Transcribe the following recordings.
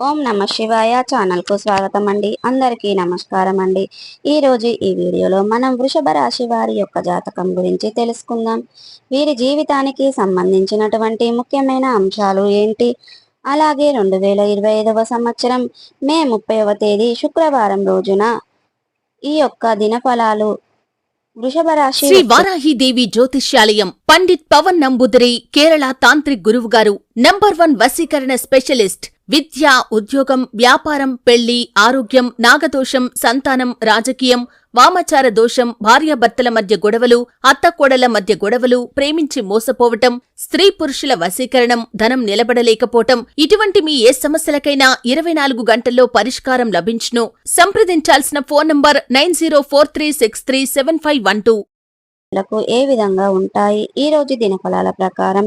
ఓం నమ శివాయ ఛానల్కు స్వాగతం అండి అందరికీ నమస్కారం అండి ఈరోజు ఈ వీడియోలో మనం వృషభ రాశి వారి యొక్క జాతకం గురించి తెలుసుకుందాం. వీరి జీవితానికి సంబంధించినటువంటి ముఖ్యమైన అంశాలు ఏంటి? అలాగే రెండు వేల ఇరవై ఐదవ సంవత్సరం మే ముప్పైవ తేదీ శుక్రవారం రోజున ఈ యొక్క దినఫలాలు వృషభ రాశి శ్రీ వారాహిదేవి జ్యోతిష్యాలయం పండిత్ పవన్ నంబుదరి కేరళ తాంత్రిక్ గురువు గారు నంబర్ వన్ వశీకరణ స్పెషలిస్ట్. విద్య ఉద్యోగం వ్యాపారం పెళ్ళి ఆరోగ్యం నాగదోషం సంతానం రాజకీయం వామచార దోషం భార్యాభర్తల మధ్య గొడవలు అత్తకోడల మధ్య గొడవలు ప్రేమించి మోసపోవటం స్త్రీ పురుషుల వశీకరణం ధనం నిలబడలేకపోవటం ఇటువంటి మీ ఏ సమస్యలకైనా ఇరవై నాలుగు గంటల్లో పరిష్కారం లభించును. సంప్రదించాల్సిన phone number nine zero four three six three seven five one two. ఏ విధంగా ఉంటాయి? ఈ రోజు దినఫలాల ప్రకారం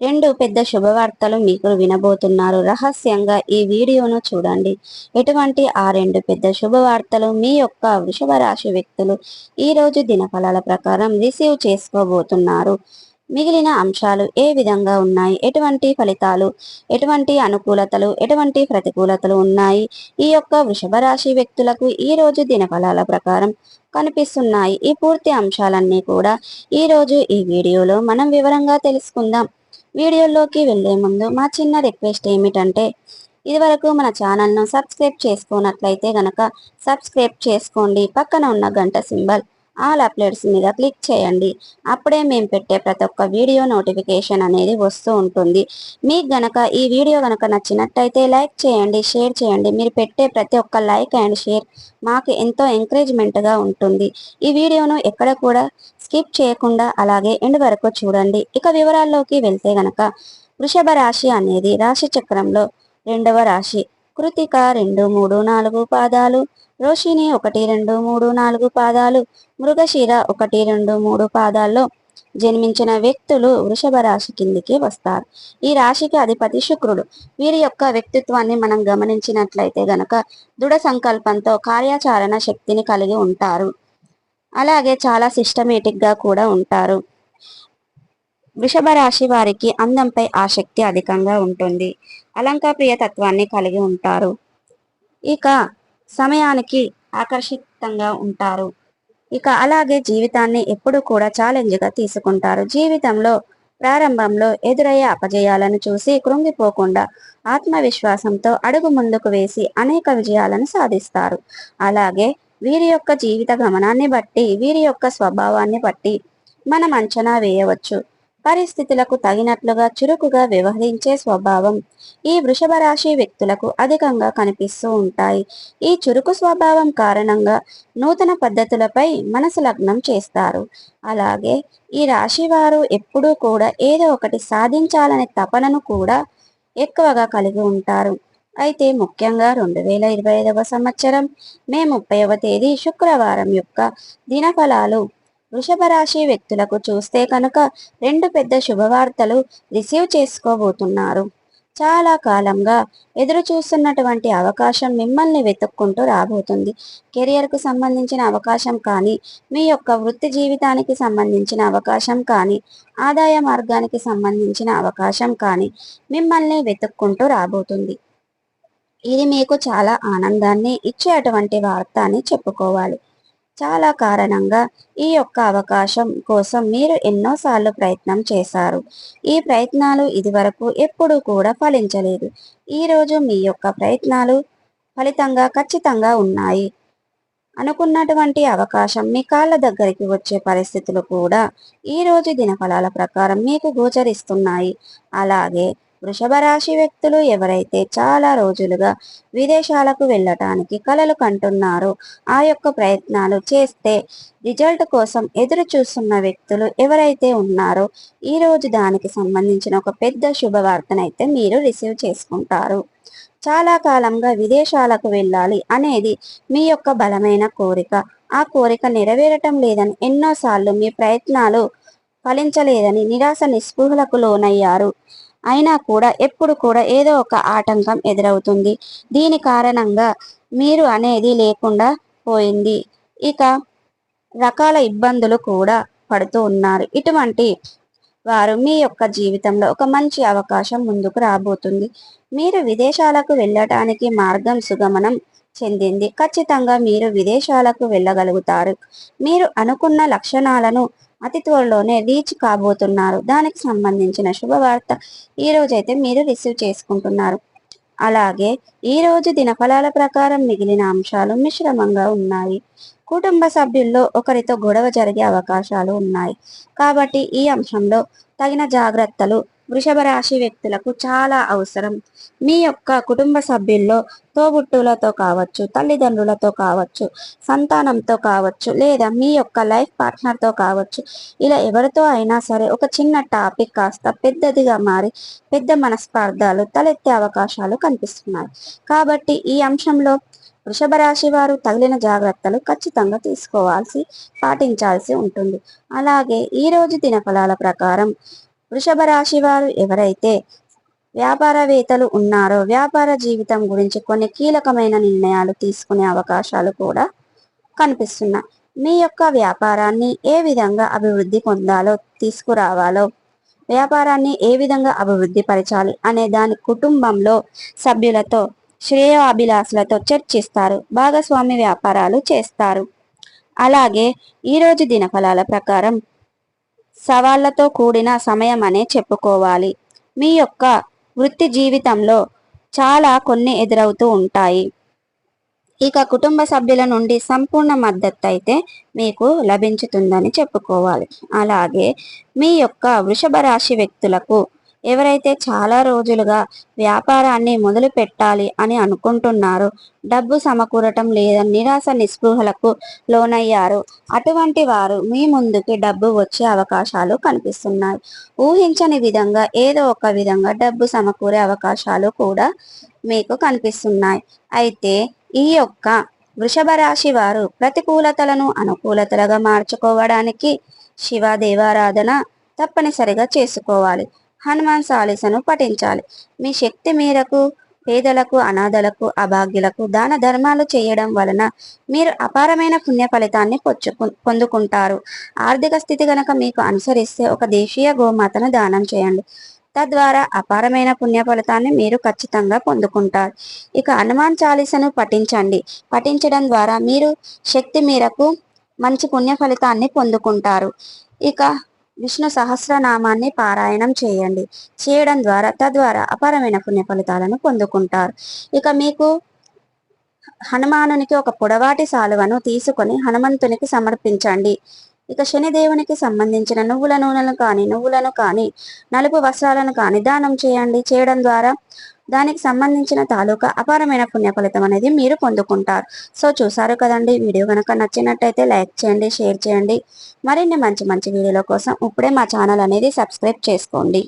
రెండు పెద్ద శుభవార్తలు మీకు వినబోతున్నారు. రహస్యంగా ఈ వీడియోను చూడండి. ఎటువంటి ఆ రెండు పెద్ద శుభవార్తలు మీ యొక్క వృషభ రాశి వ్యక్తులు ఈ రోజు దినఫలాల ప్రకారం రిసీవ్ చేసుకోబోతున్నారు? మిగిలిన అంశాలు ఏ విధంగా ఉన్నాయి? ఎటువంటి ఫలితాలు ఎటువంటి అనుకూలతలు ఎటువంటి ప్రతికూలతలు ఉన్నాయి? ఈ యొక్క వృషభ రాశి వ్యక్తులకు ఈ రోజు దినఫలాల ప్రకారం కనిపిస్తున్నాయి. ఈ పూర్తి అంశాలన్నీ కూడా ఈ రోజు ఈ వీడియోలో మనం వివరంగా తెలుసుకుందాం. వీడియోలోకి వెళ్ళే ముందు మా చిన్న రిక్వెస్ట్ ఏమిటంటే ఇదివరకు మన ఛానల్ను సబ్స్క్రైబ్ చేసుకున్నట్లయితే గనక సబ్స్క్రైబ్ చేసుకోండి. పక్కన ఉన్న గంట సింబల్ ఆల్ అప్లోడ్స్ మీద క్లిక్ చేయండి. అప్పుడే మేము పెట్టే ప్రతి ఒక్క వీడియో నోటిఫికేషన్ అనేది వస్తూ ఉంటుంది. మీకు గనక ఈ వీడియో గనక నచ్చినట్టయితే లైక్ చేయండి షేర్ చేయండి. మీరు పెట్టే ప్రతి ఒక్క లైక్ అండ్ షేర్ మాకు ఎంతో ఎంకరేజ్మెంట్గా ఉంటుంది. ఈ వీడియోను ఎక్కడ కూడా స్కిప్ చేయకుండా అలాగే ఎండ్ వరకు చూడండి. ఇక వివరాల్లోకి వెళ్తే గనక వృషభ రాశి అనేది రాశి చక్రంలో రెండవ రాశి. కృతిక రెండు మూడు నాలుగు పాదాలు రోషిణి ఒకటి రెండు మూడు నాలుగు పాదాలు మృగశిర ఒకటి రెండు మూడు పాదాల్లో జన్మించిన వ్యక్తులు వృషభ రాశి కిందికి వస్తారు. ఈ రాశికి అధిపతి శుక్రుడు. వీరి యొక్క వ్యక్తిత్వాన్ని మనం గమనించినట్లయితే గనక దృఢ సంకల్పంతో కార్యాచరణ శక్తిని కలిగి ఉంటారు. అలాగే చాలా సిస్టమేటిక్గా కూడా ఉంటారు. వృషభ రాశి వారికి అందంపై ఆసక్తి అధికంగా ఉంటుంది. అలంకాప్రియ తత్వాన్ని కలిగి ఉంటారు. ఇక సమయానికి ఆకర్షితంగా ఉంటారు. ఇక అలాగే జీవితాన్ని ఎప్పుడు కూడా ఛాలెంజ్గా తీసుకుంటారు. జీవితంలో ప్రారంభంలో ఎదురయ్యే అపజయాలను చూసి కృంగిపోకుండా ఆత్మవిశ్వాసంతో అడుగు ముందుకు వేసి అనేక విజయాలను సాధిస్తారు. అలాగే వీరి యొక్క జీవిత గమనాన్ని బట్టి వీరి యొక్క స్వభావాన్ని బట్టి మనం అంచనా వేయవచ్చు. పరిస్థితులకు తగినట్లుగా చురుకుగా వ్యవహరించే స్వభావం. ఈ వృషభ రాశి వ్యక్తులకు అధికంగా కనిపిస్తూ ఉంటాయి. ఈ చురుకు స్వభావం కారణంగా నూతన పద్ధతులపై మనసు లగ్నం చేస్తారు. అలాగే ఈ రాశి వారు ఎప్పుడూ కూడా ఏదో ఒకటి సాధించాలనే తపనను కూడా ఎక్కువగా కలిగి ఉంటారు. అయితే ముఖ్యంగా రెండు వేల ఇరవై ఐదవ సంవత్సరం మే ముప్పైవ తేదీ శుక్రవారం యొక్క దినఫలాలు వృషభ రాశి వ్యక్తులకు చూస్తే కనుక రెండు పెద్ద శుభవార్తలు రిసీవ్ చేసుకోబోతున్నారు. చాలా కాలంగా ఎదురు చూస్తున్నటువంటి అవకాశం మిమ్మల్ని వెతుక్కుంటూ రాబోతుంది. కెరియర్కు సంబంధించిన అవకాశం కానీ మీ యొక్క వృత్తి జీవితానికి సంబంధించిన అవకాశం కానీ ఆదాయ మార్గానికి సంబంధించిన అవకాశం కానీ మిమ్మల్ని వెతుక్కుంటూ రాబోతుంది. ఇది మీకు చాలా ఆనందాన్ని ఇచ్చేటువంటి వార్త అని చెప్పుకోవాలి. చాలా కారణంగా ఈ యొక్క అవకాశం కోసం మీరు ఎన్నోసార్లు ప్రయత్నం చేశారు. ఈ ప్రయత్నాలు ఇదివరకు ఎప్పుడూ కూడా ఫలించలేదు. ఈరోజు మీ యొక్క ప్రయత్నాలు ఫలితంగా ఖచ్చితంగా ఉన్నాయి. అనుకున్నటువంటి అవకాశం మీ కాళ్ళ దగ్గరికి వచ్చే పరిస్థితులు కూడా ఈ రోజు దినఫలాల ప్రకారం మీకు గోచరిస్తున్నాయి. అలాగే వృషభ రాశి వ్యక్తులు ఎవరైతే చాలా రోజులుగా విదేశాలకు వెళ్ళటానికి కలలు కంటున్నారో ఆ యొక్క ప్రయత్నాలు చేస్తే రిజల్ట్ కోసం ఎదురు చూస్తున్న వ్యక్తులు ఎవరైతే ఉన్నారో ఈ రోజు దానికి సంబంధించిన ఒక పెద్ద శుభవార్తనైతే మీరు రిసీవ్ చేసుకుంటారు. చాలా కాలంగా విదేశాలకు వెళ్ళాలి అనేది మీ యొక్క బలమైన కోరిక. ఆ కోరిక నెరవేరటం లేదని ఎన్నోసార్లు మీ ప్రయత్నాలు ఫలించలేదని నిరాశ నిస్పృహలకు లోనయ్యారు. అయినా కూడా ఎప్పుడు కూడా ఏదో ఒక ఆటంకం ఎదురవుతుంది. దీని కారణంగా మీరు అనేది లేకుండా పోయింది. ఇక రకాల ఇబ్బందులు కూడా పడుతూ ఉన్నారు. ఇటువంటి వారు మీ యొక్క జీవితంలో ఒక మంచి అవకాశం ముందుకు రాబోతుంది. మీరు విదేశాలకు వెళ్ళటానికి మార్గం సుగమనం చెందింది. ఖచ్చితంగా మీరు విదేశాలకు వెళ్ళగలుగుతారు. మీరు అనుకున్న లక్షణాలను అతి త్వరలోనే రీచ్ కాబోతున్నారు. దానికి సంబంధించిన శుభవార్త ఈ రోజైతే మీరు రిసీవ్ చేసుకుంటున్నారు. అలాగే ఈ రోజు దినఫలాల ప్రకారం మిగిలిన అంశాలు మిశ్రమంగా ఉన్నాయి. కుటుంబ సభ్యుల్లో ఒకరితో గొడవ జరిగే అవకాశాలు ఉన్నాయి. కాబట్టి ఈ అంశంలో తగిన జాగ్రత్తలు వృషభ రాశి వ్యక్తులకు చాలా అవసరం. మీ యొక్క కుటుంబ సభ్యుల్లో తోబుట్టులతో కావచ్చు తల్లిదండ్రులతో కావచ్చు సంతానంతో కావచ్చు లేదా మీ యొక్క లైఫ్ పార్ట్నర్తో కావచ్చు ఇలా ఎవరితో అయినా సరే ఒక చిన్న టాపిక్ కాస్త పెద్దదిగా మారి పెద్ద మనస్పార్థాలు తలెత్తే అవకాశాలు కనిపిస్తున్నాయి. కాబట్టి ఈ అంశంలో వృషభ రాశి వారు తగిలిన జాగ్రత్తలు ఖచ్చితంగా తీసుకోవాల్సి పాటించాల్సి ఉంటుంది. అలాగే ఈ రోజు దినఫలాల ప్రకారం వృషభ రాశి వారు ఎవరైతే వ్యాపారవేత్తలు ఉన్నారో వ్యాపార జీవితం గురించి కొన్ని కీలకమైన నిర్ణయాలు తీసుకునే అవకాశాలు కూడా కనిపిస్తున్నాయి. మీ యొక్క వ్యాపారాన్ని ఏ విధంగా అభివృద్ధి పొందాలో తీసుకురావాలో వ్యాపారాన్ని ఏ విధంగా అభివృద్ధి పరచాలి అనే దాని కుటుంబంలో సభ్యులతో శ్రేయాభిలాషులతో చర్చిస్తారు భాగస్వామి వ్యాపారాలు చేస్తారు. అలాగే ఈరోజు దినఫలాల ప్రకారం సవాళ్ళతో కూడిన సమయం అనే చెప్పుకోవాలి. మీ యొక్క వృత్తి జీవితంలో చాలా కొన్ని ఎదురవుతూ ఉంటాయి. ఇక కుటుంబ సభ్యుల నుండి సంపూర్ణ మద్దతు అయితే మీకు లభించుతుందని చెప్పుకోవాలి. అలాగే మీ యొక్క వృషభ రాశి వ్యక్తులకు ఎవరైతే చాలా రోజులుగా వ్యాపారాన్ని మొదలు పెట్టాలి అని అనుకుంటున్నారో డబ్బు సమకూరటం లేదా నిరాశ నిస్పృహలకు లోనయ్యారు అటువంటి వారు మీ ముందుకి డబ్బు వచ్చే అవకాశాలు కనిపిస్తున్నాయి. ఊహించని విధంగా ఏదో ఒక విధంగా డబ్బు సమకూరే అవకాశాలు కూడా మీకు కనిపిస్తున్నాయి. అయితే ఈ యొక్క వృషభ రాశి వారు ప్రతికూలతలను అనుకూలతలుగా మార్చుకోవడానికి శివ దేవారాధన తప్పనిసరిగా చేసుకోవాలి. హనుమాన్ చాలీసను పఠించాలి. మీ శక్తి మేరకు పేదలకు అనాథలకు అభాగ్యులకు దాన ధర్మాలు చేయడం వలన మీరు అపారమైన పుణ్య ఫలితాన్ని పొచ్చు పొందుకుంటారు. ఆర్థిక స్థితి గనక మీకు అనుసరిస్తే ఒక దేశీయ గోమాతను దానం చేయండి. తద్వారా అపారమైన పుణ్య ఫలితాన్ని మీరు ఖచ్చితంగా పొందుకుంటారు. ఇక హనుమాన్ చాలీసను పఠించండి. పఠించడం ద్వారా మీరు శక్తి మేరకు మంచి పుణ్య ఫలితాన్ని పొందుకుంటారు. ఇక విష్ణు సహస్రనామాన్ని పారాయణం చేయండి. చేయడం ద్వారా తద్వారా అపారమైన పుణ్య ఫలితాలను పొందుకుంటారు. ఇక మీకు హనుమానునికి ఒక పొడవాటి సాలువను తీసుకొని హనుమంతునికి సమర్పించండి. ఇక శనిదేవునికి సంబంధించిన నువ్వుల నూనెలను కానీ నువ్వులను కానీ నలుపు వస్త్రాలను కానీ దానం చేయండి. చేయడం ద్వారా దానికి సంబంధించిన తాలూకా అపారమైన పుణ్య ఫలితం అనేది మీరు పొందుకుంటారు. సో చూసారు కదండి వీడియో కనుక నచ్చినట్టయితే లైక్ చేయండి షేర్ చేయండి. మరిన్ని మంచి మంచి వీడియోల కోసం ఇప్పుడే మా ఛానల్ అనేది సబ్స్క్రైబ్ చేసుకోండి.